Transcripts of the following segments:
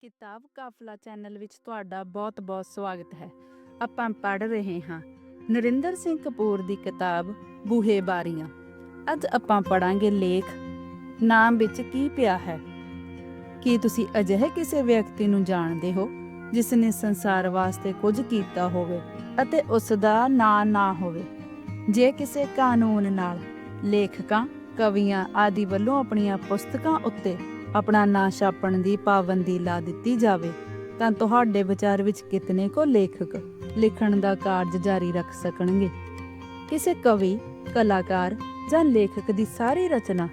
ਕਿਤਾਬ ਕਾਫਲਾ ਚੈਨਲ ਵਿੱਚ ਤੁਹਾਡਾ ਬਹੁਤ-ਬਹੁਤ ਸਵਾਗਤ ਹੈ। ਆਪਾਂ ਪੜ੍ਹ ਰਹੇ ਹਾਂ ਨਰਿੰਦਰ ਸਿੰਘ ਕਪੂਰ ਦੀ ਕਿਤਾਬ ਬੂਹੇ ਬਾਰੀਆਂ। ਅੱਜ ਆਪਾਂ ਪੜਾਂਗੇ ਲੇਖ, ਨਾਮ ਵਿੱਚ ਕੀ ਪਿਆ ਹੈ? ਕੀ ਤੁਸੀਂ ਅਜਿਹੇ ਕਿਸੇ ਵਿਅਕਤੀ ਨੂੰ ਜਾਣਦੇ ਹੋ ਜਿਸ ਨੇ ਸੰਸਾਰ ਵਾਸਤੇ ਕੁਝ ਕੀਤਾ ਹੋਵੇ ਅਤੇ ਉਸ ਦਾ ਨਾਂ ਨਾ ਹੋਵੇ? ਜੇ ਕਿਸੇ ਕਾਨੂੰਨ ਨਾਲ ਲੇਖਕਾਂ, ਕਵੀਆਂ ਆਦਿ ਵੱਲੋਂ ਆਪਣੀਆਂ ਪੁਸਤਕਾਂ ਉੱਤੇ ਆਪਣਾ ਨਾਂ ਛਾਪਣ ਦੀ ਪਾਬੰਦੀ ਲਾ ਦਿੱਤੀ ਜਾਵੇ, ਤਾਂ ਤੁਹਾਡੇ ਵਿਚਾਰ ਵਿੱਚ ਕਿਤਨੇ ਕੋ ਲੇਖਕ ਲਿਖਣ ਦਾ ਕਾਰਜ ਜਾਰੀ ਰੱਖ ਸਕਣਗੇ? ਕਿਸੇ ਕਵੀ, ਕਲਾਕਾਰ ਜਾਂ ਲੇਖਕ ਦੀ ਸਾਰੀ ਰਚਨਾ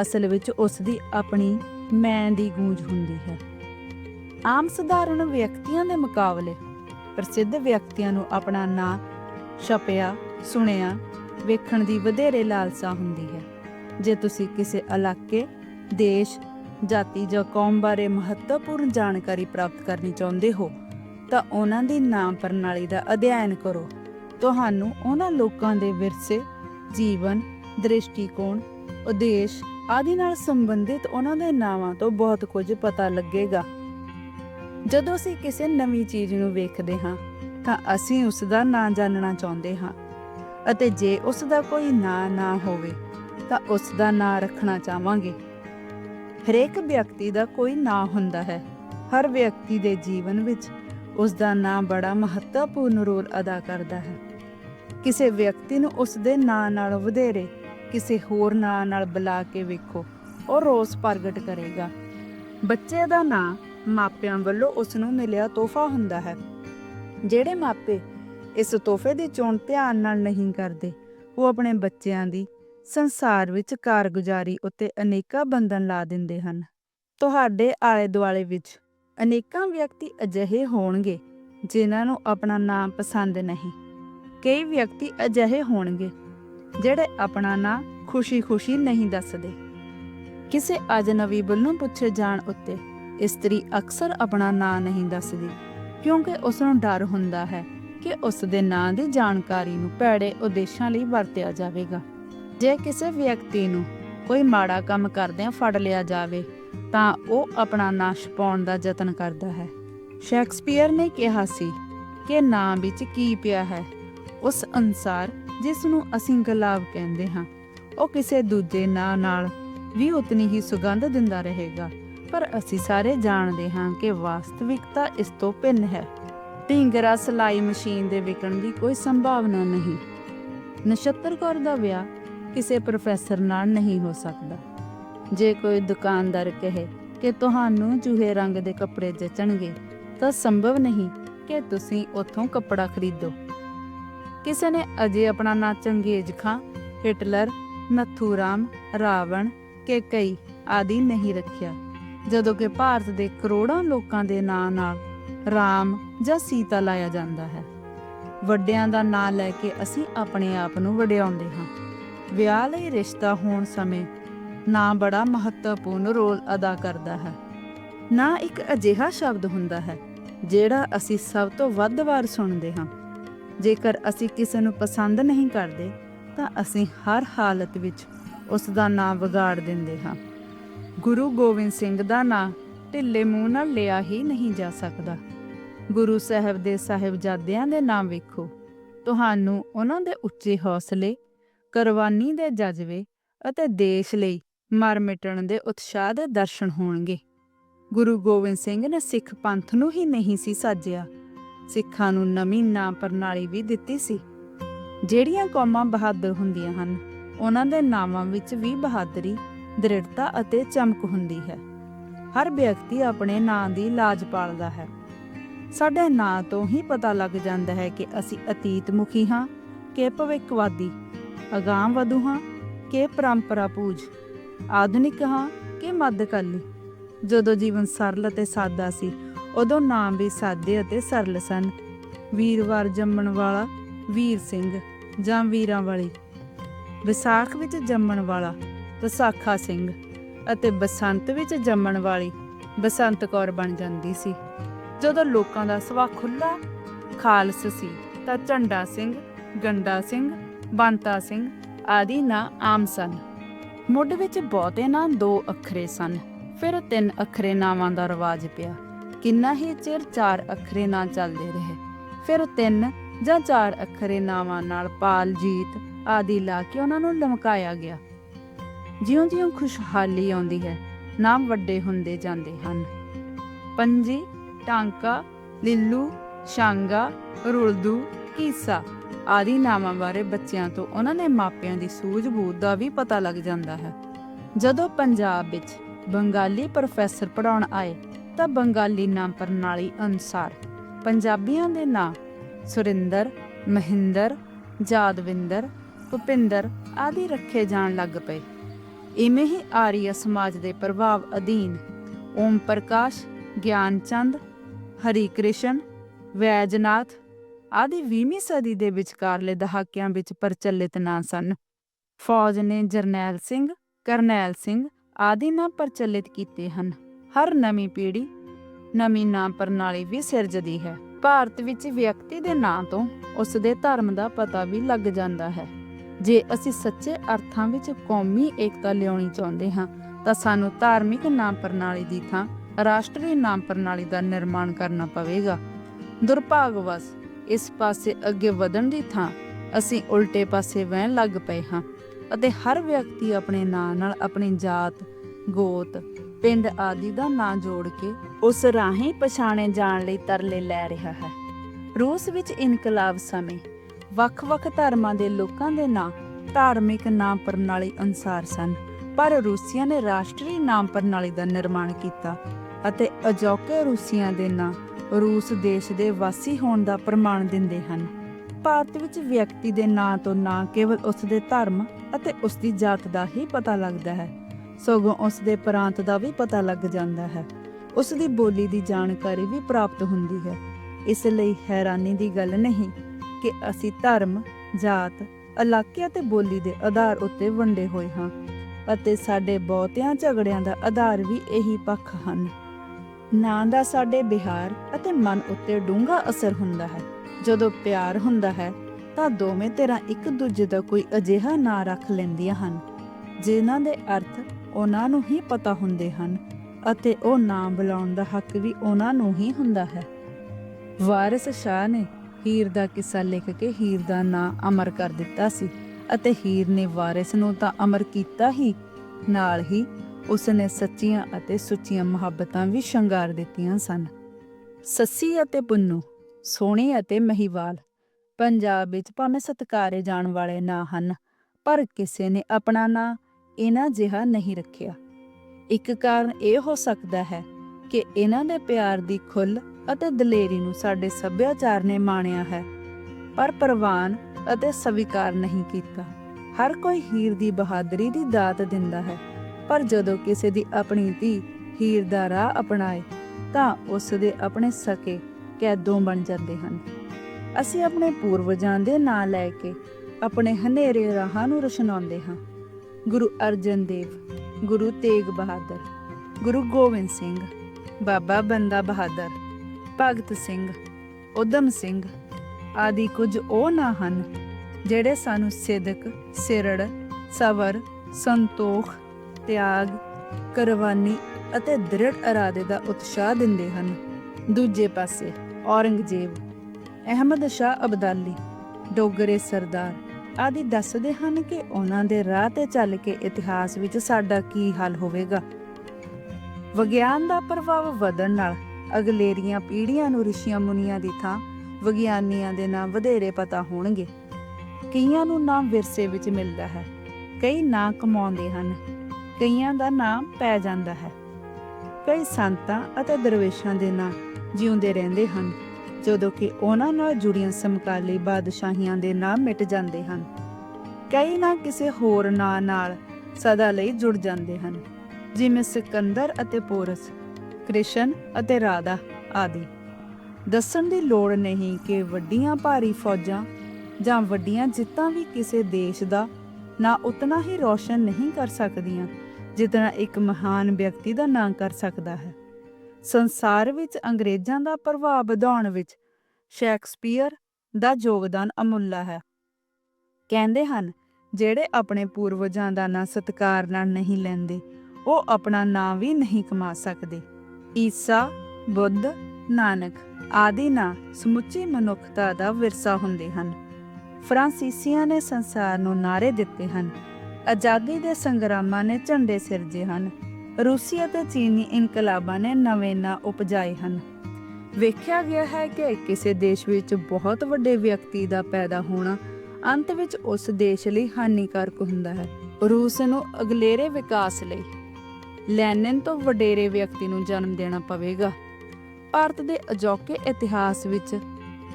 ਅਸਲ ਵਿੱਚ ਉਸ ਦੀ ਆਪਣੀ ਮੈਂ ਦੀ ਗੂੰਜ ਹੁੰਦੀ ਹੈ। ਆਮ ਸਧਾਰਨ ਵਿਅਕਤੀਆਂ ਦੇ ਮੁਕਾਬਲੇ ਪ੍ਰਸਿੱਧ ਵਿਅਕਤੀਆਂ ਨੂੰ ਆਪਣਾ ਨਾਂ ਛਪਿਆ, ਸੁਣਿਆ, ਵੇਖਣ ਦੀ ਵਧੇਰੇ ਲਾਲਸਾ ਹੁੰਦੀ ਹੈ। ਜੇ ਤੁਸੀਂ ਕਿਸੇ ਇਲਾਕੇ, ਦੇਸ਼ ਜਾਤੀ ਜਾਂ ਕੌਮ ਬਾਰੇ ਮਹੱਤਵਪੂਰਨ ਜਾਣਕਾਰੀ ਪ੍ਰਾਪਤ ਕਰਨੀ ਚਾਹੁੰਦੇ ਹੋ, ਤਾਂ ਉਹਨਾਂ ਦੀ ਨਾਮ ਪ੍ਰਣਾਲੀ ਦਾ ਅਧਿਐਨ ਕਰੋ। ਤੁਹਾਨੂੰ ਉਹਨਾਂ ਲੋਕਾਂ ਦੇ ਵਿਰਸੇ, ਜੀਵਨ, ਦ੍ਰਿਸ਼ਟੀਕੋਣ, ਉਦੇਸ਼ ਆਦਿ ਨਾਲ ਸੰਬੰਧਿਤ ਉਹਨਾਂ ਦੇ ਨਾਵਾਂ ਤੋਂ ਬਹੁਤ ਕੁਝ ਪਤਾ ਲੱਗੇਗਾ। ਜਦੋਂ ਅਸੀਂ ਕਿਸੇ ਨਵੀਂ ਚੀਜ਼ ਨੂੰ ਵੇਖਦੇ ਹਾਂ, ਤਾਂ ਅਸੀਂ ਉਸ ਦਾ ਨਾਂ ਜਾਣਨਾ ਚਾਹੁੰਦੇ ਹਾਂ। ਅਤੇ ਜੇ ਉਸ ਦਾ ਕੋਈ ਨਾਂ ਨਾ ਹੋਵੇ, ਤਾਂ ਉਸ ਦਾ ਨਾਂ ਰੱਖਣਾ ਚਾਹਾਂਗੇ। ਹਰੇਕ ਵਿਅਕਤੀ ਦਾ ਕੋਈ ਨਾਂ ਹੁੰਦਾ ਹੈ। ਹਰ ਵਿਅਕਤੀ ਦੇ ਜੀਵਨ ਵਿੱਚ ਉਸ ਦਾ ਨਾਂ ਬੜਾ ਮਹੱਤਵਪੂਰਨ ਰੋਲ ਅਦਾ ਕਰਦਾ ਹੈ। ਕਿਸੇ ਵਿਅਕਤੀ ਨੂੰ ਉਸ ਦੇ ਨਾਂ ਨਾਲ ਵਧੇਰੇ, ਕਿਸੇ ਹੋਰ ਨਾਂ ਨਾਲ ਬੁਲਾ ਕੇ ਵੇਖੋ, ਉਹ ਰੋਸ ਪ੍ਰਗਟ ਕਰੇਗਾ। ਬੱਚੇ ਦਾ ਨਾਂ ਮਾਪਿਆਂ ਵੱਲੋਂ ਉਸ ਨੂੰ ਮਿਲਿਆ ਤੋਹਫਾ ਹੁੰਦਾ ਹੈ। ਜਿਹੜੇ ਮਾਪੇ ਇਸ ਤੋਹਫੇ ਦੀ ਚੋਣ ਧਿਆਨ ਨਾਲ ਨਹੀਂ ਕਰਦੇ, ਉਹ ਆਪਣੇ ਬੱਚਿਆਂ ਦੀ ਸੰਸਾਰ ਵਿੱਚ ਕਾਰਗੁਜ਼ਾਰੀ ਉੱਤੇ ਅਨੇਕਾਂ ਬੰਧਨ ਲਾ ਦਿੰਦੇ ਹਨ। ਤੁਹਾਡੇ ਆਲੇ ਦੁਆਲੇ ਵਿੱਚ ਅਨੇਕਾਂ ਵਿਅਕਤੀ ਅਜਿਹੇ ਹੋਣਗੇ ਜਿਨ੍ਹਾਂ ਨੂੰ ਆਪਣਾ ਨਾਮ ਪਸੰਦ ਨਹੀਂ। ਕਈ ਵਿਅਕਤੀ ਅਜਿਹੇ ਹੋਣਗੇ ਜਿਹੜੇ ਆਪਣਾ ਨਾਂ ਖੁਸ਼ੀ-ਖੁਸ਼ੀ ਨਹੀਂ ਦੱਸਦੇ। ਕਿਸੇ ਅਜਨਬੀ ਵੱਲੋਂ ਪੁੱਛੇ ਜਾਣ ਉੱਤੇ ਇਸਤਰੀ ਅਕਸਰ ਆਪਣਾ ਨਾਂ ਨਹੀਂ ਦੱਸਦੀ, ਕਿਉਂਕਿ ਉਸ ਨੂੰ ਡਰ ਹੁੰਦਾ ਹੈ ਕਿ ਉਸ ਦੇ ਨਾਂ ਦੀ ਜਾਣਕਾਰੀ ਨੂੰ ਭੈੜੇ ਉਦੇਸ਼ਾਂ ਲਈ ਵਰਤਿਆ ਜਾਵੇਗਾ। ਜੇ ਕਿਸੇ ਵਿਅਕਤੀ ਨੂੰ ਕੋਈ ਮਾੜਾ ਕੰਮ ਕਰਦਿਆਂ ਫੜ ਲਿਆ ਜਾਵੇ, ਤਾਂ ਉਹ ਆਪਣਾ ਨਾਂ ਛੁਪਾਉਣ ਦਾ ਯਤਨ ਕਰਦਾ ਹੈ। ਸ਼ੈਕਸਪੀਅਰ ਨੇ ਕਿਹਾ ਸੀ ਕਿ ਨਾਂ ਵਿੱਚ ਕੀ ਪਿਆ ਹੈ, ਉਸ ਅਨਸਾਰ ਜਿਸ ਨੂੰ ਅਸੀਂ ਗੁਲਾਬ ਕਹਿੰਦੇ ਹਾਂ, ਉਹ ਕਿਸੇ ਦੂਜੇ ਨਾਂ ਨਾਲ ਵੀ ਉਤਨੀ ਹੀ ਸੁਗੰਧ ਦਿੰਦਾ ਰਹੇਗਾ। ਪਰ ਅਸੀਂ ਸਾਰੇ ਜਾਣਦੇ ਹਾਂ ਕਿ ਵਾਸਤਵਿਕਤਾ ਇਸ ਤੋਂ ਭਿੰਨ ਹੈ। ਢੀਂਗਰਾ ਸਲਾਈ ਮਸ਼ੀਨ ਦੇ ਵਿਕਣ ਦੀ ਕੋਈ ਸੰਭਾਵਨਾ ਨਹੀਂ। ਨਛੱਤਰ ਕੌਰ ਦਾ ਵਿਆਹ ਕਿਸੇ ਪ੍ਰੋਫੈਸਰ ਨਾਲ ਨਹੀਂ ਹੋ ਸਕਦਾ। ਜੇ ਕੋਈ ਦੁਕਾਨਦਾਰ ਕਹੇ ਕਿ ਤੁਹਾਨੂੰ ਜੂਹੇ ਰੰਗ ਦੇ ਕੱਪੜੇ ਜਚਣਗੇ, ਤਾਂ ਸੰਭਵ ਨਹੀਂ ਕਿ ਤੁਸੀਂ ਉੱਥੋਂ ਕੱਪੜਾ ਖਰੀਦੋ। ਕਿਸੇ ਨੇ ਅਜੇ ਆਪਣਾ ਨਾਂ Genghis Khan, Hitler, Nathuram, Ravan Kaikeyi ਆਦਿ ਨਹੀਂ ਰੱਖਿਆ। ਜਦੋਂ ਕਿ ਭਾਰਤ ਦੇ ਕਰੋੜਾਂ ਲੋਕਾਂ ਦੇ ਨਾਂ ਨਾਲ ਰਾਮ ਜਾਂ ਸੀਤਾ ਲਾਇਆ ਜਾਂਦਾ ਹੈ। ਵੱਡਿਆਂ ਦਾ ਨਾਂ ਲੈ ਕੇ ਅਸੀਂ ਆਪਣੇ ਆਪ ਨੂੰ ਵਡਿਆਉਂਦੇ ਹਾਂ। ਵਿਆਹ ਲਈ ਰਿਸ਼ਤਾ ਹੋਣ ਸਮੇਂ ਨਾਂ ਬੜਾ ਮਹੱਤਵਪੂਰਨ ਰੋਲ ਅਦਾ ਕਰਦਾ ਹੈ। ਨਾ ਇੱਕ ਅਜਿਹਾ ਸ਼ਬਦ ਹੁੰਦਾ ਹੈ, ਜਿਹੜਾ ਅਸੀਂ ਸਭ ਤੋਂ ਵੱਧ ਵਾਰ ਸੁਣਦੇ ਹਾਂ। ਜੇਕਰ ਅਸੀਂ ਕਿਸੇ ਨੂੰ ਪਸੰਦ ਨਹੀਂ ਕਰਦੇ, ਤਾਂ ਅਸੀਂ ਹਰ ਹਾਲਤ ਵਿੱਚ ਉਸ ਦਾ ਨਾਂ ਵਿਗਾੜ ਦਿੰਦੇ ਹਾਂ। ਗੁਰੂ ਗੋਬਿੰਦ ਸਿੰਘ ਦਾ ਨਾਂ ਢਿੱਲੇ ਮੂੰਹ ਨਾਲ ਲਿਆ ਹੀ ਨਹੀਂ ਜਾ ਸਕਦਾ। ਗੁਰੂ ਸਾਹਿਬ ਦੇ ਸਾਹਿਬਜ਼ਾਦਿਆਂ ਦੇ ਨਾਮ ਵੇਖੋ। ਤੁਹਾਨੂੰ ਉਹਨਾਂ ਦੇ ਉੱਚੇ ਹੌਸਲੇ ਕੁਰਬਾਨੀ ਦੇ ਜਜ਼ਬੇ ਅਤੇ ਦੇਸ਼ ਲਈ ਮਰ ਮਿਟਣ ਦੇ ਉਤਸ਼ਾਹ ਦੇ ਦਰਸ਼ਨ ਹੋਣਗੇ। ਗੁਰੂ ਗੋਬਿੰਦ ਸਿੰਘ ਨੇ ਸਿੱਖ ਪੰਥ ਨੂੰ ਹੀ ਨਹੀਂ ਸੀ ਸਾਜਿਆ। ਸਿੱਖਾਂ ਨੂੰ ਨਵੀਂ ਨਾਮ ਪ੍ਰਣਾਲੀ ਵੀ ਦਿੱਤੀ ਸੀ। ਜਿਹੜੀਆਂ ਕੌਮਾਂ ਬਹਾਦਰ ਹੁੰਦੀਆਂ ਹਨ, ਉਹਨਾਂ ਦੇ ਨਾਵਾਂ ਵਿੱਚ ਵੀ ਬਹਾਦਰੀ, ਦ੍ਰਿੜਤਾ ਅਤੇ ਚਮਕ ਹੁੰਦੀ ਹੈ। ਹਰ ਵਿਅਕਤੀ ਆਪਣੇ ਨਾਂ ਦੀ ਲਾਜ ਪਾਲਦਾ ਹੈ। ਸਾਡੇ ਨਾਂ ਤੋਂ ਹੀ ਪਤਾ ਲੱਗ ਜਾਂਦਾ ਹੈ ਕਿ ਅਸੀਂ ਅਤੀਤ ਮੁਖੀ ਹਾਂ ਕਿ ਭਵਿੱਖਵਾਦੀ। ਅਗਾਮ ਵਧੂ ਹਾਂ ਕਿ ਪਰੰਪਰਾ ਪੂਜ, ਆਧੁਨਿਕ ਹਾਂ ਕਿ ਮੱਧਕਾਲੀ। ਜਦੋਂ ਜੀਵਨ ਸਰਲ ਅਤੇ ਸਾਦਾ ਸੀ, ਉਦੋਂ ਨਾਮ ਵੀ ਸਾਦੇ ਅਤੇ ਸਰਲ ਸਨ। ਵੀਰਵਾਰ ਜੰਮਣ ਵਾਲਾ ਵੀਰ ਸਿੰਘ ਜਾਂ ਵੀਰਾਂ ਵਾਲੀ। ਵਿਸਾਖ ਵਿੱਚ ਜੰਮਣ ਵਾਲਾ ਵਿਸਾਖਾ ਸਿੰਘ ਅਤੇ ਬਸੰਤ ਵਿੱਚ ਜੰਮਣ ਵਾਲੀ ਬਸੰਤ ਕੌਰ ਬਣ ਜਾਂਦੀ ਸੀ। ਜਦੋਂ ਲੋਕਾਂ ਦਾ ਸਵਾ ਖੁੱਲਾ ਖਾਲਸ ਸੀ ਤਾਂ ਝੰਡਾ ਸਿੰਘ, ਗੰਡਾ ਸਿੰਘ ਬੰਤਾ ਸਿੰਘ ਆਦਿ ਨਾਂ ਆਮ ਸਨ। ਮੁੱਢ ਵਿੱਚ ਬਹੁਤੇ ਨਾਂ ਦੋ ਅੱਖਰੇ ਸਨ। ਫਿਰ ਤਿੰਨ ਅੱਖਰੇ ਨਾਵਾਂ ਦਾ ਰਿਵਾਜ ਪਿਆ। ਕਿੰਨਾ ਹੀ ਚਿਰ ਚਾਰ ਅੱਖਰੇ ਨਾਂ ਚੱਲਦੇ ਰਹੇ। ਫਿਰ ਤਿੰਨ ਜਾਂ ਚਾਰ ਅੱਖਰੇ ਨਾਵਾਂ ਨਾਲ ਪਾਲ, ਜੀਤ ਆਦਿ ਲਾ ਕੇ ਉਹਨਾਂ ਨੂੰ ਲਮਕਾਇਆ ਗਿਆ। ਜਿਉਂ-ਜਿਉਂ ਖੁਸ਼ਹਾਲੀ ਆਉਂਦੀ ਹੈ, ਨਾਮ ਵੱਡੇ ਹੁੰਦੇ ਜਾਂਦੇ ਹਨ। ਪੰਜੀ, ਟਾਂਕਾ, ਲਿੱਲੂ, ਸ਼ਾਂਗਾ, ਰੁਲਦੂ ਕੀਸਾ ਆਦਿ ਨਾਵਾਂ ਬਾਰੇ ਬੱਚਿਆਂ ਤੋਂ ਉਹਨਾਂ ਦੇ ਮਾਪਿਆਂ ਦੀ ਸੂਝ-ਬੂਝ ਦਾ ਵੀ ਪਤਾ ਲੱਗ ਜਾਂਦਾ ਹੈ। ਜਦੋਂ ਪੰਜਾਬ ਵਿੱਚ ਬੰਗਾਲੀ ਪ੍ਰੋਫੈਸਰ ਪੜਾਉਣ ਆਏ, ਤਾਂ ਬੰਗਾਲੀ ਨਾਮ ਪ੍ਰਣਾਲੀ ਅਨੁਸਾਰ ਪੰਜਾਬੀਆਂ ਦੇ ਨਾਂ ਸੁਰਿੰਦਰ, ਮਹਿੰਦਰ, ਜਾਦਵਿੰਦਰ, ਭੁਪਿੰਦਰ ਆਦਿ ਰੱਖੇ ਜਾਣ ਲੱਗ ਪਏ। ਇਵੇਂ ਹੀ ਆਰੀਆ ਸਮਾਜ ਦੇ ਪ੍ਰਭਾਵ ਅਧੀਨ ਓਮ ਪ੍ਰਕਾਸ਼, ਗਿਆਨਚੰਦ ਹਰੀ ਕ੍ਰਿਸ਼ਨ ਵੈਜਨਾਥ ਆਦਿ 20ਵੀਂ ਸਦੀ ਦੇ ਵਿਚਕਾਰਲੇ ਦਹਾਕਿਆਂ ਵਿੱਚ ਪ੍ਰਚਲਿਤ ਨਾਂ ਸਨ। ਫੌਜ ਨੇ ਜਰਨੈਲ ਸਿੰਘ, ਕਰਨੈਲ ਸਿੰਘ ਆਦਿ ਨਾਂ ਪ੍ਰਚਲਿਤ ਕੀਤੇ ਹਨ। ਹਰ ਨਵੀਂ ਪੀੜ੍ਹੀ ਨਵੀਂ ਨਾਮ ਪ੍ਰਣਾਲੀ ਵੀ ਸਿਰਜਦੀ ਹੈ। ਭਾਰਤ ਵਿੱਚ ਵਿਅਕਤੀ ਦੇ ਨਾਂ ਤੋਂ ਉਸ ਦੇ ਧਰਮ ਦਾ ਪਤਾ ਵੀ ਲੱਗ ਜਾਂਦਾ ਹੈ। ਜੇ ਅਸੀਂ ਸੱਚੇ ਅਰਥਾਂ ਵਿੱਚ ਕੌਮੀ ਏਕਤਾ ਲਿਆਉਣੀ ਚਾਹੁੰਦੇ ਹਾਂ, ਤਾਂ ਸਾਨੂੰ ਧਾਰਮਿਕ ਨਾਮ ਪ੍ਰਣਾਲੀ ਦੀ ਥਾਂ, ਰਾਸ਼ਟਰੀ ਨਾਮ ਪ੍ਰਣਾਲੀ ਦਾ ਨਿਰਮਾਣ ਕਰਨਾ ਪਵੇਗਾ। ਦੁਰਭਾਗਵਸ ਇਸ ਪਾਸੇ ਅੱਗੇ ਵਧਣ ਦੀ ਥਾਂ, ਅਸੀਂ ਉਲਟੇ ਪਾਸੇ ਵਹਿਣ ਲੱਗ ਪਏ ਹਾਂ ਅਤੇ ਹਰ ਵਿਅਕਤੀ ਆਪਣੇ ਨਾਂ ਨਾਲ ਆਪਣੀ ਜਾਤ, ਗੋਤ, ਪਿੰਡ ਆਦਿ ਦਾ ਨਾਂ ਜੋੜ ਕੇ ਉਸ ਰਾਹੀਂ ਪਛਾਣੇ ਜਾਣ ਲਈ ਤਰਲੇ ਲੈ ਰਿਹਾ ਹੈ। ਰੂਸ ਵਿੱਚ ਇਨਕਲਾਬ ਸਮੇਂ, ਵੱਖ-ਵੱਖ ਧਰਮਾਂ ਦੇ ਲੋਕਾਂ ਦੇ ਨਾਂ ਧਾਰਮਿਕ ਨਾਮ ਪ੍ਰਣਾਲੀ ਅਨੁਸਾਰ ਸਨ, ਪਰ ਰੂਸੀਆਂ ਨੇ ਰਾਸ਼ਟਰੀ ਨਾਮ ਪ੍ਰਣਾਲੀ ਦਾ ਨਿਰਮਾਣ ਕੀਤਾ ਅਤੇ ਅਜੋਕੇ ਰੂਸੀਆਂ ਦੇ ਨਾਂ ਰੂਸ ਦੇਸ਼ ਦੇ ਵਾਸੀ ਹੋਣ ਦਾ ਪ੍ਰਮਾਣ ਦਿੰਦੇ ਹਨ। ਭਾਰਤ ਵਿੱਚ ਵਿਅਕਤੀ ਦੇ ਨਾਂ ਤੋਂ ਨਾ ਕੇਵਲ ਉਸ ਦੇ ਧਰਮ ਅਤੇ ਉਸ ਦੀ ਜਾਤ ਦਾ ਹੀ ਪਤਾ ਲੱਗਦਾ ਹੈ। ਸਗੋਂ ਉਸ ਦੇ ਪ੍ਰਾਂਤ ਦਾ ਵੀ ਪਤਾ ਲੱਗ ਜਾਂਦਾ ਹੈ। ਉਸ ਦੀ ਬੋਲੀ ਦੀ ਜਾਣਕਾਰੀ ਵੀ ਪ੍ਰਾਪਤ ਹੁੰਦੀ ਹੈ। ਇਸ ਲਈ ਹੈਰਾਨੀ ਦੀ ਗੱਲ ਨਹੀਂ ਕਿ ਅਸੀਂ ਧਰਮ, ਜਾਤ, ਇਲਾਕੇ ਅਤੇ ਬੋਲੀ ਦੇ ਆਧਾਰ ਉੱਤੇ ਵੰਡੇ ਹੋਏ ਹਾਂ ਅਤੇ ਸਾਡੇ ਬਹੁਤਿਆਂ ਝਗੜਿਆਂ ਦਾ ਆਧਾਰ ਵੀ ਇਹੀ ਪੱਖ ਹਨ। ਨਾਂ ਦਾ ਸਾਡੇ ਬਿਹਾਰ ਅਤੇ ਮਨ ਉੱਤੇ ਡੂੰਘਾ ਅਸਰ ਹੁੰਦਾ ਹੈ। ਜਦੋਂ ਪਿਆਰ ਹੁੰਦਾ ਹੈ, ਤਾਂ ਦੋਵੇਂ ਧਿਰਾਂ ਇੱਕ ਦੂਜੇ ਦਾ ਕੋਈ ਅਜਿਹਾ ਨਾਂ ਰੱਖ ਲੈਂਦੀਆਂ ਹਨ, ਜਿਨ੍ਹਾਂ ਦੇ ਅਰਥ ਉਹਨਾਂ ਨੂੰ ਹੀ ਪਤਾ ਹੁੰਦੇ ਹਨ ਅਤੇ ਉਹ ਨਾਂ ਬੁਲਾਉਣ ਦਾ ਹੱਕ ਵੀ ਉਹਨਾਂ ਨੂੰ ਹੀ ਹੁੰਦਾ ਹੈ। ਵਾਰਿਸ ਸ਼ਾਹ ਨੇ ਹੀਰ ਦਾ ਕਿੱਸਾ ਲਿਖ ਕੇ ਹੀਰ ਦਾ ਨਾਂ ਅਮਰ ਕਰ ਦਿੱਤਾ ਸੀ ਅਤੇ ਹੀਰ ਨੇ ਵਾਰਿਸ ਨੂੰ ਤਾਂ ਅਮਰ ਕੀਤਾ ਹੀ, ਨਾਲ ਹੀ ਉਸ ਨੇ ਸੱਚੀਆਂ ਅਤੇ ਸੁੱਚੀਆਂ ਮੁਹੱਬਤਾਂ ਵੀ ਸ਼ਿੰਗਾਰ ਦਿੱਤੀਆਂ ਸਨ। ਸੱਸੀ ਅਤੇ ਪੁੰਨੂ, ਸੋਹਣੀ ਅਤੇ ਮਹੀਵਾਲ, ਪੰਜਾਬ ਵਿੱਚ ਭਾਵੇਂ ਸਤਿਕਾਰੇ ਜਾਣ ਵਾਲੇ ਨਾਂ ਹਨ, ਪਰ ਕਿਸੇ ਨੇ ਆਪਣਾ ਨਾਂ ਇਹਨਾਂ ਜਿਹਾ ਨਹੀਂ ਰੱਖਿਆ। ਇੱਕ ਕਾਰਨ ਇਹ ਹੋ ਸਕਦਾ ਹੈ ਕਿ ਇਹਨਾਂ ਦੇ ਪਿਆਰ ਦੀ ਖੁੱਲ ਅਤੇ ਦਲੇਰੀ ਨੂੰ ਸਾਡੇ ਸੱਭਿਆਚਾਰ ਨੇ ਮਾਣਿਆ ਹੈ, ਪਰ ਪ੍ਰਵਾਨ ਅਤੇ ਸਵੀਕਾਰ ਨਹੀਂ ਕੀਤਾ। ਹਰ ਕੋਈ ਹੀਰ ਦੀ ਬਹਾਦਰੀ ਦੀ ਦਾਤ ਦਿੰਦਾ ਹੈ। ਪਰ ਜਦੋਂ ਕਿਸੇ ਦੀ ਆਪਣੀ ਧੀ ਹੀਰ ਦਾ ਰਾਹ ਅਪਣਾਏ, ਤਾਂ ਉਸ ਦੇ ਆਪਣੇ ਸਕੇ ਕੈਦੋਂ ਬਣ ਜਾਂਦੇ ਹਨ। ਅਸੀਂ ਆਪਣੇ ਪੂਰਵਜਾਂ ਦੇ ਨਾਂ ਲੈ ਕੇ ਆਪਣੇ ਹਨੇਰੇ ਰਾਹਾਂ ਨੂੰ ਰਸ਼ਨਾਉਂਦੇ ਹਾਂ। ਗੁਰੂ ਅਰਜਨ ਦੇਵ, ਗੁਰੂ ਤੇਗ ਬਹਾਦਰ, ਗੁਰੂ ਗੋਬਿੰਦ ਸਿੰਘ, ਬਾਬਾ ਬੰਦਾ ਬਹਾਦਰ, ਭਗਤ ਸਿੰਘ ਉਦਮ ਸਿੰਘ ਆਦਿ ਕੁਝ ਉਹ ਨਾਂ ਹਨ ਜਿਹੜੇ ਸਾਨੂੰ ਸਿਦਕ, ਸਿਰੜ ਸਬਰ ਸੰਤੋਖ ਤਿਆਗ, ਕੁਰਬਾਨੀ ਅਤੇ ਦ੍ਰਿੜ ਇਰਾਦੇ ਦਾ ਉਤਸ਼ਾਹ ਦਿੰਦੇ ਹਨ। ਦੂਜੇ ਪਾਸੇ ਔਰੰਗਜ਼ੇਬ, ਅਹਿਮਦ ਸ਼ਾਹ ਅਬਦਾਲੀ, ਡੋਗਰੇ ਸਰਦਾਰ ਆਦਿ ਦੱਸਦੇ ਹਨ ਕਿ ਉਹਨਾਂ ਦੇ ਰਾਹ ਤੇ ਚੱਲ ਕੇ ਇਤਿਹਾਸ ਵਿੱਚ ਸਾਡਾ ਕੀ ਹਾਲ ਹੋਵੇਗਾ। ਵਿਗਿਆਨ ਦਾ ਪ੍ਰਭਾਵ ਵਧਣ ਨਾਲ ਅਗਲੇਰੀਆਂ ਪੀੜ੍ਹੀਆਂ ਨੂੰ ਰਿਸ਼ੀਆਂ ਮੁਨੀਆਂ ਦੀ ਥਾਂ ਵਿਗਿਆਨੀਆਂ ਦੇ ਨਾਮ ਵਧੇਰੇ ਪਤਾ ਹੋਣਗੇ। ਕਈਆਂ ਨੂੰ ਨਾਮ ਵਿਰਸੇ ਵਿੱਚ ਮਿਲਦਾ ਹੈ। ਕਈ ਨਾਂ ਕਮਾਉਂਦੇ ਹਨ। ਕਈਆਂ ਦਾ ਨਾਮ ਪੈ ਜਾਂਦਾ ਹੈ। ਕਈ ਸੰਤਾਂ ਅਤੇ ਦਰਵੇਸ਼ਾਂ ਦੇ ਨਾਂ ਜਿਉਂਦੇ ਰਹਿੰਦੇ ਹਨ, ਜਦੋਂ ਕਿ ਉਹਨਾਂ ਨਾਲ ਜੁੜੀਆਂ ਸਮਕਾਲੀ ਬਾਦਸ਼ਾਹੀਆਂ ਦੇ ਨਾਮ ਮਿਟ ਜਾਂਦੇ ਹਨ। ਕਈ ਨਾਂ ਕਿਸੇ ਹੋਰ ਨਾਂ ਨਾਲ ਸਦਾ ਲਈ ਜੁੜ ਜਾਂਦੇ ਹਨ, ਜਿਵੇਂ ਸਿਕੰਦਰ ਅਤੇ ਪੋਰਸ, ਕ੍ਰਿਸ਼ਨ ਅਤੇ ਰਾਧਾ ਆਦਿ। ਦੱਸਣ ਦੀ ਲੋੜ ਨਹੀਂ ਕਿ ਵੱਡੀਆਂ ਭਾਰੀ ਫੌਜਾਂ ਜਾਂ ਵੱਡੀਆਂ ਜਿੱਤਾਂ ਵੀ ਕਿਸੇ ਦੇਸ਼ ਦਾ ਨਾ ਉਤਨਾ ਹੀ ਰੌਸ਼ਨ ਨਹੀਂ ਕਰ ਸਕਦੀਆਂ। ਜਿਤਨਾ ਇੱਕ ਮਹਾਨ ਵਿਅਕਤੀ ਦਾ ਨਾਂ ਕਰ ਸਕਦਾ ਹੈ। ਸੰਸਾਰ ਵਿੱਚ ਅੰਗਰੇਜ਼ਾਂ ਦਾ ਪ੍ਰਭਾਵ ਵਧਾਉਣ ਵਿੱਚ ਸ਼ੈਕਸਪੀਅਰ ਦਾ ਯੋਗਦਾਨ ਅਮੁੱਲਾ ਹੈ। ਕਹਿੰਦੇ ਹਨ, ਜਿਹੜੇ ਆਪਣੇ ਪੂਰਵਜਾਂ ਦਾ ਨਾਂ ਸਤਿਕਾਰ ਨਾਲ ਨਹੀਂ ਲੈਂਦੇ, ਉਹ ਆਪਣਾ ਨਾਂ ਵੀ ਨਹੀਂ ਕਮਾ ਸਕਦੇ। ਈਸਾ, ਬੁੱਧ, ਨਾਨਕ ਆਦਿ ਨਾਂ ਸਮੁੱਚੀ ਮਨੁੱਖਤਾ ਦਾ ਵਿਰਸਾ ਹੁੰਦੇ ਹਨ। ਫਰਾਂਸੀਸੀਆਂ ਨੇ ਸੰਸਾਰ ਨੂੰ ਨਾਰੇ ਦਿੱਤੇ ਹਨ। ਆਜ਼ਾਦੀ ਦੇ ਸੰਗਰਾਮਾਂ ਨੇ ਝੰਡੇ ਸਿਰਜੇ ਹਨ। ਰੂਸੀ ਅਤੇ ਚੀਨੀ ਇਨਕਲਾਬਾਂ ਨੇ ਨਵੇਂ ਨਾਂ ਉਪਜਾਏ ਹਨ। ਵੇਖਿਆ ਗਿਆ ਹੈ ਕਿ ਕਿਸੇ ਦੇਸ਼ ਵਿੱਚ ਬਹੁਤ ਵੱਡੇ ਵਿਅਕਤੀ ਦਾ ਪੈਦਾ ਹੋਣਾ ਅੰਤ ਵਿੱਚ ਉਸ ਦੇਸ਼ ਲਈ ਹਾਨੀਕਾਰਕ ਹੁੰਦਾ ਹੈ। ਰੂਸ ਨੂੰ ਅਗਲੇਰੇ ਵਿਕਾਸ ਲਈ ਲੈਨਿਨ ਤੋਂ ਵਡੇਰੇ ਵਿਅਕਤੀ ਨੂੰ ਜਨਮ ਦੇਣਾ ਪਵੇਗਾ। ਭਾਰਤ ਦੇ ਅਜੋਕੇ ਇਤਿਹਾਸ ਵਿੱਚ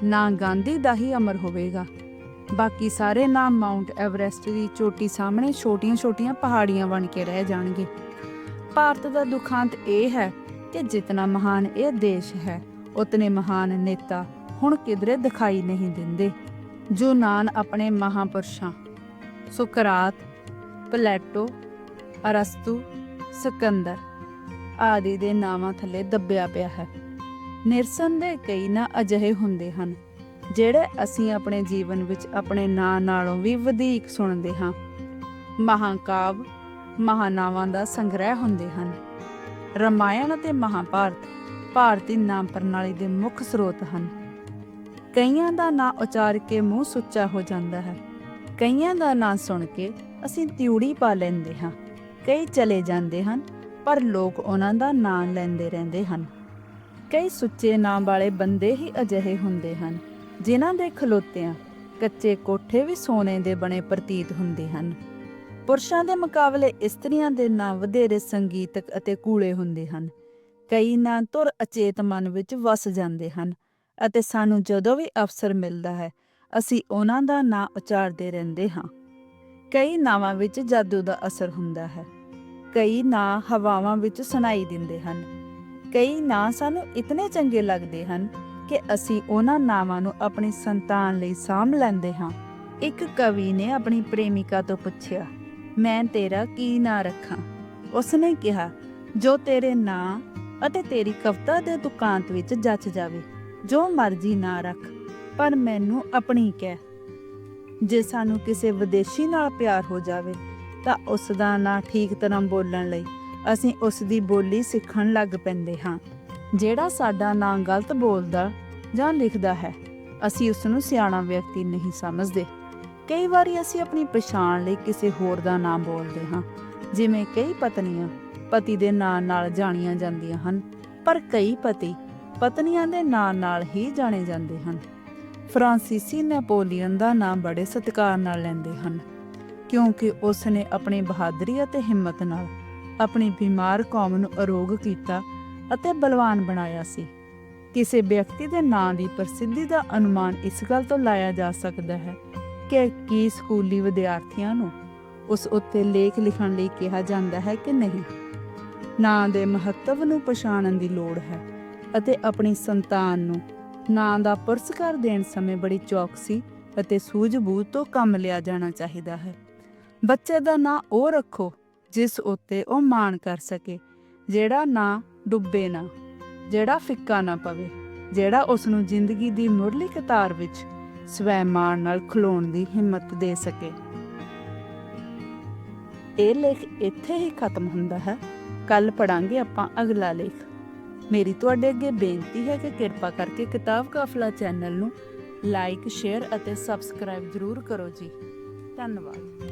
ਨਾ ਗਾਂਧੀ ਦਾ ਹੀ ਅਮਰ ਹੋਵੇਗਾ। ਬਾਕੀ ਸਾਰੇ ਨਾਮ ਮਾਉਂਟ ਐਵਰੈਸਟ ਦੀ ਚੋਟੀ ਸਾਹਮਣੇ ਛੋਟੀਆਂ-ਛੋਟੀਆਂ ਪਹਾੜੀਆਂ ਬਣ ਕੇ ਰਹਿ ਜਾਣਗੇ। ਭਾਰਤ ਦਾ ਦੁਖਾਂਤ ਇਹ ਹੈ ਕਿ ਜਿਤਨਾ ਮਹਾਨ ਇਹ ਦੇਸ਼ ਹੈ, ਉਤਨੇ ਮਹਾਨ ਨੇਤਾ ਹੁਣ ਕਿਧਰੇ ਦਿਖਾਈ ਨਹੀਂ ਦਿੰਦੇ। ਜੋ ਨਾਨ ਆਪਣੇ ਮਹਾਪੁਰਸ਼ਾਂ, ਸੁਕਰਾਤ, ਪਲੇਟੋ, ਅਰਸਤੂ, ਸਿਕੰਦਰ ਆਦਿ ਦੇ ਨਾਵਾਂ ਥੱਲੇ ਦੱਬਿਆ ਪਿਆ ਹੈ। ਨਿਰਸਨ ਦੇ ਕਈ ਨਾ ਅਜਿਹੇ ਹੁੰਦੇ ਹਨ। ਜਿਹੜੇ ਅਸੀਂ ਆਪਣੇ ਜੀਵਨ ਵਿੱਚ ਆਪਣੇ ਨਾਂ ਨਾਲੋਂ ਵੀ ਵਧੇਕ ਸੁਣਦੇ ਹਾਂ, ਮਹਾਕਾਵ, ਮਹਾਨਾਵਾਂ ਦਾ ਸੰਗ੍ਰਹਿ ਹੁੰਦੇ ਹਨ। ਰਮਾਇਣ ਅਤੇ ਮਹਾਭਾਰਤ ਭਾਰਤੀ ਨਾਮ ਪ੍ਰਣਾਲੀ ਦੇ ਮੁੱਖ ਸਰੋਤ ਹਨ। ਕਈਆਂ ਦਾ ਨਾਂ ਉਚਾਰ ਕੇ ਮੂੰਹ ਸੁੱਚਾ ਹੋ ਜਾਂਦਾ ਹੈ। ਕਈਆਂ ਦਾ ਨਾਂ ਸੁਣ ਕੇ ਅਸੀਂ ਤਿਉੜੀ ਪਾ ਲੈਂਦੇ ਹਾਂ। ਕਈ ਚਲੇ ਜਾਂਦੇ ਹਨ, ਪਰ ਲੋਕ ਉਹਨਾਂ ਦਾ ਨਾਂ ਲੈਂਦੇ ਰਹਿੰਦੇ ਹਨ। ਕਈ ਸੁੱਚੇ ਨਾਂ ਵਾਲੇ ਬੰਦੇ ਹੀ ਅਜਿਹੇ ਹੁੰਦੇ ਹਨ। ਜਿਨ੍ਹਾਂ ਦੇ ਖਲੋਤਿਆਂ ਕੱਚੇ ਕੋਠੇ ਵੀ ਸੋਨੇ ਦੇ ਬਣੇ ਪ੍ਰਤੀਤ ਹੁੰਦੇ ਹਨ। ਪੁਰਸ਼ਾਂ ਦੇ ਮੁਕਾਬਲੇ ਇਸਤਰੀਆਂ ਦੇ ਨਾਂ ਵਧੇਰੇ ਸੰਗੀਤਕ ਅਤੇ ਕੂਲੇ ਹੁੰਦੇ ਹਨ। ਕਈ ਨਾਂ ਤੁਰ ਅਚੇਤ ਮਨ ਵਿੱਚ ਵਸ ਜਾਂਦੇ ਹਨ ਅਤੇ ਸਾਨੂੰ ਜਦੋਂ ਵੀ ਅਵਸਰ ਮਿਲਦਾ ਹੈ, ਅਸੀਂ ਉਹਨਾਂ ਦਾ ਨਾਂ ਉਚਾਰਦੇ ਰਹਿੰਦੇ ਹਾਂ। ਕਈ ਨਾਵਾਂ ਵਿੱਚ ਜਾਦੂ ਦਾ ਅਸਰ ਹੁੰਦਾ ਹੈ। ਕਈ ਨਾਂ ਹਵਾਵਾਂ ਵਿੱਚ ਸੁਣਾਈ ਦਿੰਦੇ ਹਨ। ਕਈ ਨਾਂ ਸਾਨੂੰ ਇਤਨੇ ਚੰਗੇ ਲੱਗਦੇ ਹਨ ਕਿ ਅਸੀਂ ਉਹਨਾਂ ਨਾਵਾਂ ਨੂੰ ਆਪਣੀ ਸੰਤਾਨ ਲਈ ਸਾਂਭ ਲੈਂਦੇ ਹਾਂ। ਇੱਕ ਕਵੀ ਨੇ ਆਪਣੀ ਪ੍ਰੇਮਿਕਾ ਤੋਂ ਪੁੱਛਿਆ, ਮੈਂ ਤੇਰਾ ਕੀ ਨਾਂ ਰੱਖਾਂ? ਉਸਨੇ ਕਿਹਾ, ਜੋ ਤੇਰੇ ਨਾਂ ਅਤੇ ਤੇਰੀ ਕਵਿਤਾ ਦੇ ਦੁਕਾਂਤ ਵਿੱਚ ਜੱਚ ਜਾਵੇ, ਜੋ ਮਰਜ਼ੀ ਨਾਂ ਰੱਖ, ਪਰ ਮੈਨੂੰ ਆਪਣੀ ਕਹਿ। ਜੇ ਸਾਨੂੰ ਕਿਸੇ ਵਿਦੇਸ਼ੀ ਨਾਲ ਪਿਆਰ ਹੋ ਜਾਵੇ, ਤਾਂ ਉਸ ਦਾ ਨਾਂ ਠੀਕ ਤਰ੍ਹਾਂ ਬੋਲਣ ਲਈ ਅਸੀਂ ਉਸ ਦੀ ਬੋਲੀ ਸਿੱਖਣ ਲੱਗ ਪੈਂਦੇ ਹਾਂ। ਜਿਹੜਾ ਸਾਡਾ ਨਾਂ ਗਲਤ ਬੋਲਦਾ ਜਾਂ ਲਿਖਦਾ ਹੈ, ਅਸੀਂ ਉਸ ਨੂੰ ਸਿਆਣਾ ਵਿਅਕਤੀ ਨਹੀਂ ਸਮਝਦੇ। ਕਈ ਵਾਰੀ ਅਸੀਂ ਆਪਣੀ ਪਛਾਣ ਲਈ ਕਿਸੇ ਹੋਰ ਦਾ ਨਾਮ ਬੋਲਦੇ ਹਾਂ, ਜਿਵੇਂ ਕਈ ਪਤਨੀਆਂ ਪਤੀ ਦੇ ਨਾਂ ਨਾਲ ਜਾਣੀਆਂ ਜਾਂਦੀਆਂ ਹਨ, ਪਰ ਕਈ ਪਤੀ ਪਤਨੀਆਂ ਦੇ ਨਾਂ ਨਾਲ ਹੀ ਜਾਣੇ ਜਾਂਦੇ ਹਨ। ਫਰਾਂਸੀਸੀ ਨੈਪੋਲੀਅਨ ਦਾ ਨਾਮ ਬੜੇ ਸਤਿਕਾਰ ਨਾਲ ਲੈਂਦੇ ਹਨ, ਕਿਉਂਕਿ ਉਸ ਨੇ ਆਪਣੀ ਬਹਾਦਰੀ ਅਤੇ ਹਿੰਮਤ ਨਾਲ ਆਪਣੀ ਬਿਮਾਰ ਕੌਮ ਨੂੰ ਅਰੋਗ ਕੀਤਾ ਅਤੇ ਬਲਵਾਨ ਬਣਾਇਆ ਸੀ। ਕਿਸੇ ਵਿਅਕਤੀ ਦੇ ਨਾਂ ਦੀ ਪ੍ਰਸਿੱਧੀ ਦਾ ਅਨੁਮਾਨ ਇਸ ਗੱਲ ਤੋਂ ਲਾਇਆ ਜਾ ਸਕਦਾ ਹੈ ਕਿ ਕੀ ਸਕੂਲੀ ਵਿਦਿਆਰਥੀਆਂ ਨੂੰ ਉਸ ਉੱਤੇ ਲੇਖ ਲਿਖਣ ਲਈ ਕਿਹਾ ਜਾਂਦਾ ਹੈ ਕਿ ਨਹੀਂ। ਨਾਂ ਦੇ ਮਹੱਤਵ ਨੂੰ ਪਛਾਣਨ ਦੀ ਲੋੜ ਹੈ ਅਤੇ ਆਪਣੀ ਸੰਤਾਨ ਨੂੰ ਨਾਂ ਦਾ ਪੁਰਸਕਾਰ ਦੇਣ ਸਮੇਂ ਬੜੀ ਚੌਕਸੀ ਅਤੇ ਸੂਝ-ਬੂਝ ਤੋਂ ਕੰਮ ਲਿਆ ਜਾਣਾ ਚਾਹੀਦਾ ਹੈ। ਬੱਚੇ ਦਾ ਨਾਂ ਉਹ ਰੱਖੋ ਜਿਸ ਉੱਤੇ ਉਹ ਮਾਣ ਕਰ ਸਕੇ, ਜਿਹੜਾ ਨਾਂ ਡੁੱਬੇ ਨਾ, ਜਿਹੜਾ ਫਿੱਕਾ ਨਾ ਪਵੇ, ਜਿਹੜਾ ਉਸ ਨੂੰ ਜ਼ਿੰਦਗੀ ਦੀ ਮੁਰਲੀ ਕਤਾਰ ਵਿੱਚ ਸਵੈ ਮਾਣ ਨਾਲ ਖਲੋਣ ਦੀ ਹਿੰਮਤ ਦੇ ਸਕੇ। ਇਹ ਲੇਖ ਇੱਥੇ ਹੀ ਖਤਮ ਹੁੰਦਾ ਹੈ। ਕੱਲ ਪੜਾਂਗੇ ਆਪਾਂ ਅਗਲਾ ਲੇਖ। ਮੇਰੀ ਤੁਹਾਡੇ ਅੱਗੇ ਬੇਨਤੀ ਹੈ ਕਿ ਕਿਰਪਾ ਕਰਕੇ ਕਿਤਾਬ ਕਾਫਲਾ ਚੈਨਲ ਨੂੰ ਲਾਈਕ, ਸ਼ੇਅਰ ਅਤੇ ਸਬਸਕ੍ਰਾਈਬ ਜ਼ਰੂਰ ਕਰੋ ਜੀ। ਧੰਨਵਾਦ।